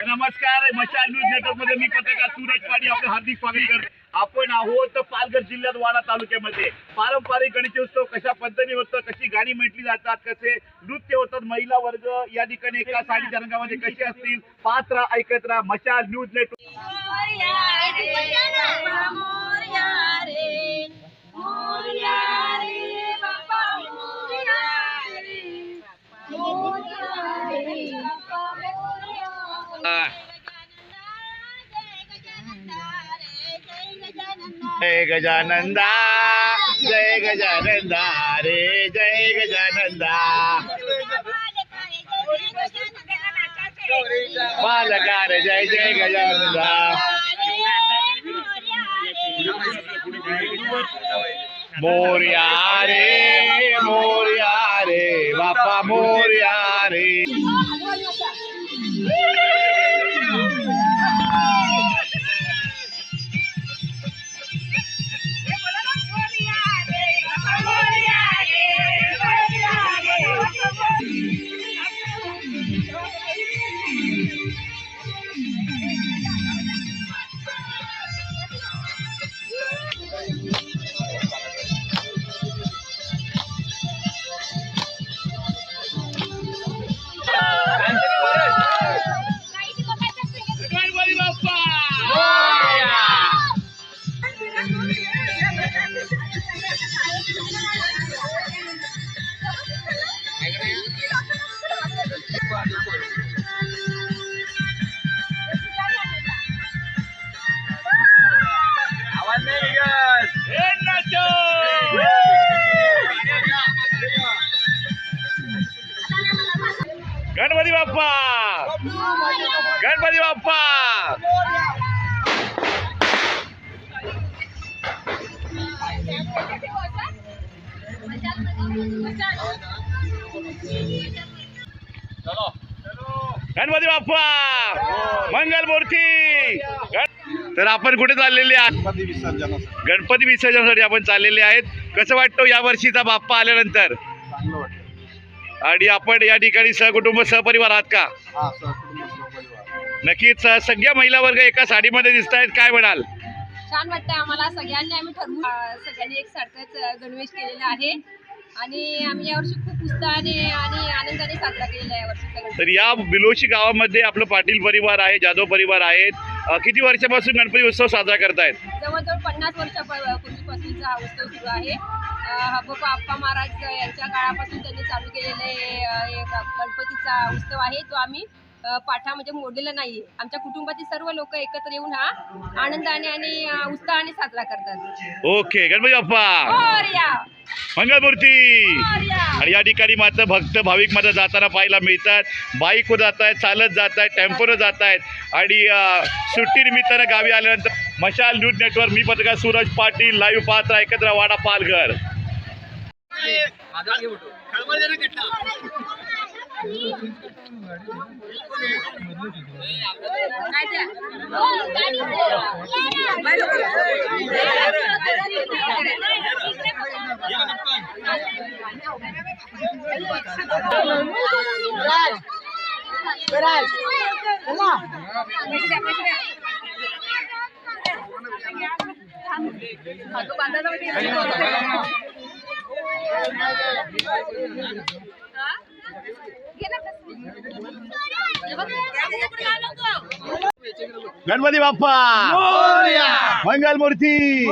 नमस्कार मशाल न्यूज नेटवर्कमध्ये मी पत्रकार सूरज पाणी आपलं हार्दिक स्वागत करतो. आपण आहोत पालघर जिल्ह्यात वाडा तालुक्यामध्ये. पारंपरिक गणेशोत्सव कशा पद्धतीने होतं कशी गाणी म्हटली जातात कसे नृत्य होतात महिला वर्ग या ठिकाणी एका साडीच्या रंगामध्ये कसे असतील पात्र ऐकत राहा मशाल न्यूज नेटवर्क जय गजानंदा जय गजानंदा रे जय गजानंदा. बालकार जय जय गजानंदा. मोर्या रे मोर्या रे बापा मोर्या रे. गणपती बाप्पा! गणपती बाप्पा! गणपती बाप्पा! मंगल मूर्ती! गण- तर आपण कुठे चाललेले आहात? गणपती विसर्जनासाठी. आपण चाललेले आहेत. कसं वाटतं या वर्षीचा बाप्पा आल्यानंतर? आणि आपण या ठिकाणी सहकुटुंब सहपरिवार आहात का? हा नक्कीच सगळ्या महिला वर्ग एका साडीमध्ये दिसत आहेत. काय म्हणाल? छान वाटतं आम्हाला. सगळ्यांनी आम्ही ठरवून अं, सगळ्यांनी एक सारखंच गणवेश केलेला आहे. आणि आम्ही यावर्षी खूप उत्साहाने आणि आनंदाने साजरा केलेला आहे गणपती तर या बिलोशी गावामध्ये आपलं पाटील परिवार आहे जाधव परिवार आहेत. अ, किती वर्षापासून गणपती उत्सव साजरा करतायत? जवळजवळ पन्नास वर्षापूर्वीपासूनचा हा उत्सव सुरू आहे. हबोबा आप्पा महाराज यांच्या काळापासून त्यांनी चालू केलेले हे गणपतीचा उत्सव आहे. तो आम्ही पाठा म्हणजे मोडलेला नाही आमच्या कुटुंबातील सर्व लोक एकत्र येऊन हा आनंदाने आणि उत्साहाने साजरा करतात. ओके गणपती बाप्पा! मोरया! आणि या ठिकाणी मात्र भक्त भाविकमध्ये जाताना पाहायला मिळतात. बाईकवर जात आहेत चालत जात आहेत टेम्पोनं जात आहेत आणि सुट्टीनिमित्तानं गावी आल्यानंतर मशाल न्यूज नेटवर्क मी पत्रकार सूरज पाटील लाईव्ह पात्र एकत्र वाडा पालघर. काय ते? पैसे द्या, गणपती बाप्पा! मंगलमूर्ती!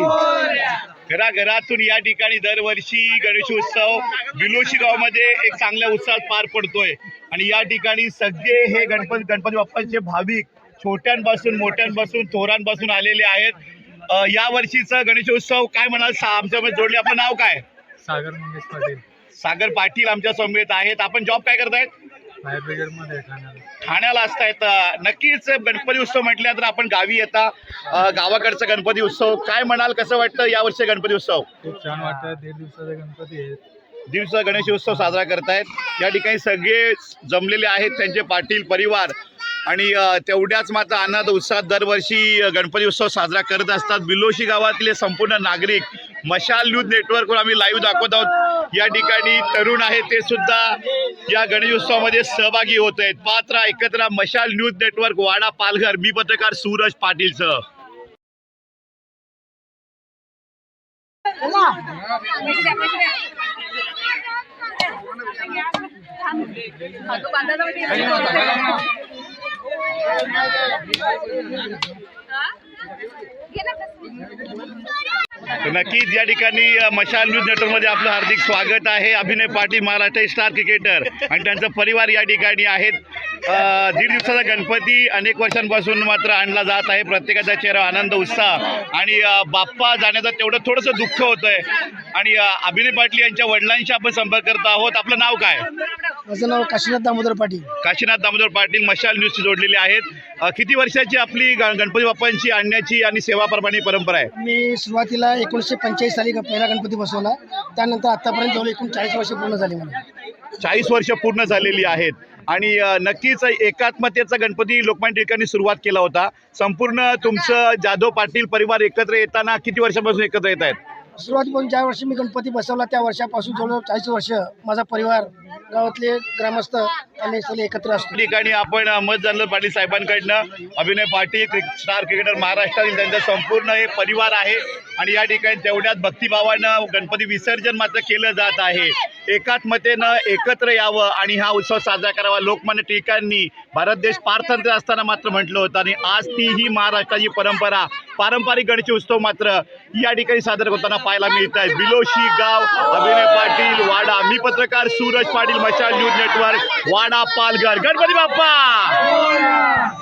घरा घरातून या ठिकाणी दरवर्षी गणेशोत्सव बिलोशी गावामध्ये एक चांगल्या उत्साहात पार पडतोय. आणि या ठिकाणी सगळे हे गणपती गणपती बाप्पांचे भाविक छोट्यांपासून मोठ्यांपासून थोरांपासून आलेले आहेत. या वर्षीचा गणेशोत्सव काय म्हणाल? सा- आमच्यामध्ये जोडले. आपलं नाव काय? सागर मंगेश पाटील. सागर पाटील आमच्या समेत आहेत. आपण जॉब काय करतायत? ठाण्याला असतायत. नक्कीच गणपती उत्सव म्हटल्या तर आपण गावी येता. गावाकडचा गणपती उत्सव. काय म्हणाल कसं वाटतं यावर्षी गणपती उत्सव? खूप छान वाटतं. दीड दिवसाचे गणपती आहेत. दिवस गणेशोत्सव साजरा करतायत. या ठिकाणी सगळे जमलेले आहेत त्यांचे पाटील परिवार. आणि तेवढ्याच मात्र आनंद उत्साहात दरवर्षी गणपती उत्सव साजरा करत असतात. बिलोशी गावातले संपूर्ण नागरिक मशाल न्यूज नेटवर्कवर आम्ही लाईव्ह दाखवत आहोत. या ठिकाणी तरुण आहेत ते सुद्धा या गणेशोत्सवामध्ये सहभागी होत आहेत. पात्र एकत्र मशाल न्यूज नेटवर्क वाडा पालघर. मी पत्रकार सूरज पाटीलसह तर नक्कीच या ठिकाणी मशाल न्यूज नेटवर्कमध्ये आपलं हार्दिक स्वागत आहे. अभिनय पाटील महाराष्ट्र स्टार क्रिकेटर. आणि त्यांचा परिवार या ठिकाणी आहेत. दीड दिवसाचा गणपती अनेक वर्षांपासून मात्र आणला जात आहे. प्रत्येकाचा चेहरा आनंद उत्साह आणि बाप्पा जाण्याचं तेवढं थोडंसं दुःख होतंय. आणि अ, अभिनय पाटील यांच्या वडिलांशी आपण संपर्क करत आहोत. आपलं नाव काय? माझं नाव काशीनाथ दामोदर पाटील. काशीनाथ दामोदर पाटील मशाल न्यूजशी जोडलेले आहेत. किती वर्षाची आपली गणपती बाप्पांची आणण्याची आणि सेवाप्रमाणे परंपरा आहे? मी सुरुवातीला एकोणीसशे पंचेचाळीस साली पहिला गणपती बसवला. त्यानंतर आतापर्यंत जवळ एकूण चाळीस वर्ष पूर्ण झाली मला. चाळीस वर्ष पूर्ण झालेली आहेत. आणि नक्कीच एकात्मतेचा गणपती लोकमान्य टिळकांनी सुरुवात केला होता. संपूर्ण तुमचं जाधव पाटील परिवार एकत्र येताना किती वर्षापासून एकत्र येत आहेत? सुरुवातीपासून ज्या वर्षी मी गणपती बसवला त्या वर्षापासून जवळजवळ चाळीस वर्ष माझा परिवार गावातले ग्रामस्थ आम्ही सगळे एकत्र असतो. ठिकाणी आपण मत जाणलं पाटील साहेबांकडनं अभिनय पाटील स्टार क्रिकेटर महाराष्ट्रातील त्यांचा संपूर्ण हे परिवार आहे. आणि या ठिकाणी तेवढ्याच भक्तिभावानं गणपती विसर्जन मात्र केलं जात आहे. एकात्मतेनं एकत्र यावं आणि हा उत्सव साजरा करावा. लोकमान्य टिळकांनी भारत देश पारतंत्र्य असताना मात्र म्हटलं होतं आणि आज ती ही महाराष्ट्राची परंपरा पारंपरिक गणेश उत्सव मात्र या ठिकाणी सादर होताना पाहायला मिळत आहे. बिलोशी गाव अभिनय पाटील वाडा. मी पत्रकार सूरज पाटील मशाल न्यूज नेटवर्क वाडा पालघर. गणपती बाप्पा!